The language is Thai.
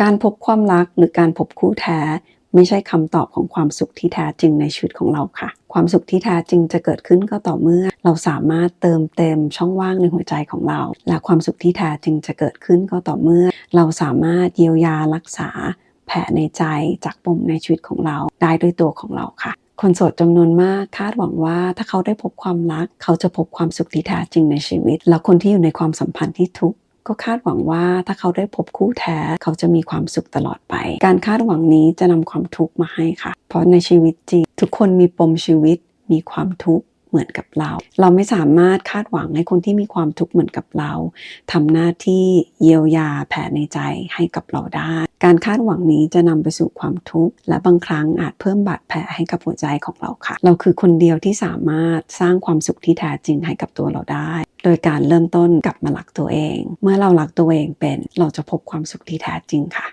การพบความรักหรือการพบคู่แท้ ไม่ใช่คำตอบของความสุขที่แท้จริงในชีวิตของเราค่ะ ความสุขที่แท้จริงจะเกิดขึ้นก็ต่อเมื่อ เราสามารถเติมเต็มช่องว่างในหัวใจของเรา และความสุขที่แท้จริงจะเกิดขึ้นก็ต่อเมื่อ เราสามารถเยียวยารักษา แผลในใจจากปมในชีวิตของเราได้ด้วยตัวของเราค่ะคนโสดจำนวนมากคาดหวังว่าถ้าเขาได้พบความรัก เขาจะพบความสุขที่แท้จริงในชีวิต แล้วคนที่อยู่ในความสัมพันธ์ที่ทุกข์ ก็คาดหวังว่าถ้าเขาได้พบคู่แท้เขาจะมีความสุขตลอดไป การคาดหวังนี้จะนำความทุกข์มาให้ค่ะ เพราะในชีวิตจริง ทุกคนมีปมชีวิต มีความทุกข์เหมือนกับเรา เราไม่สามารถคาดหวังให้คนที่มีความทุกข์เหมือนกับเราทำหน้าที่เยียวยาแผลในใจให้กับเราได้ การคาดหวังนี้จะนำไปสู่ความทุกข์และบางครั้งอาจเพิ่มบาดแผลให้กับหัวใจของเราค่ะ เราคือคนเดียวที่สามารถสร้างความสุขที่แท้จริงให้กับตัวเราได้ โดยการเริ่มต้นกลับมารักตัวเอง เมื่อเรารักตัวเองเป็นเราจะพบความสุขที่แท้จริงค่ะ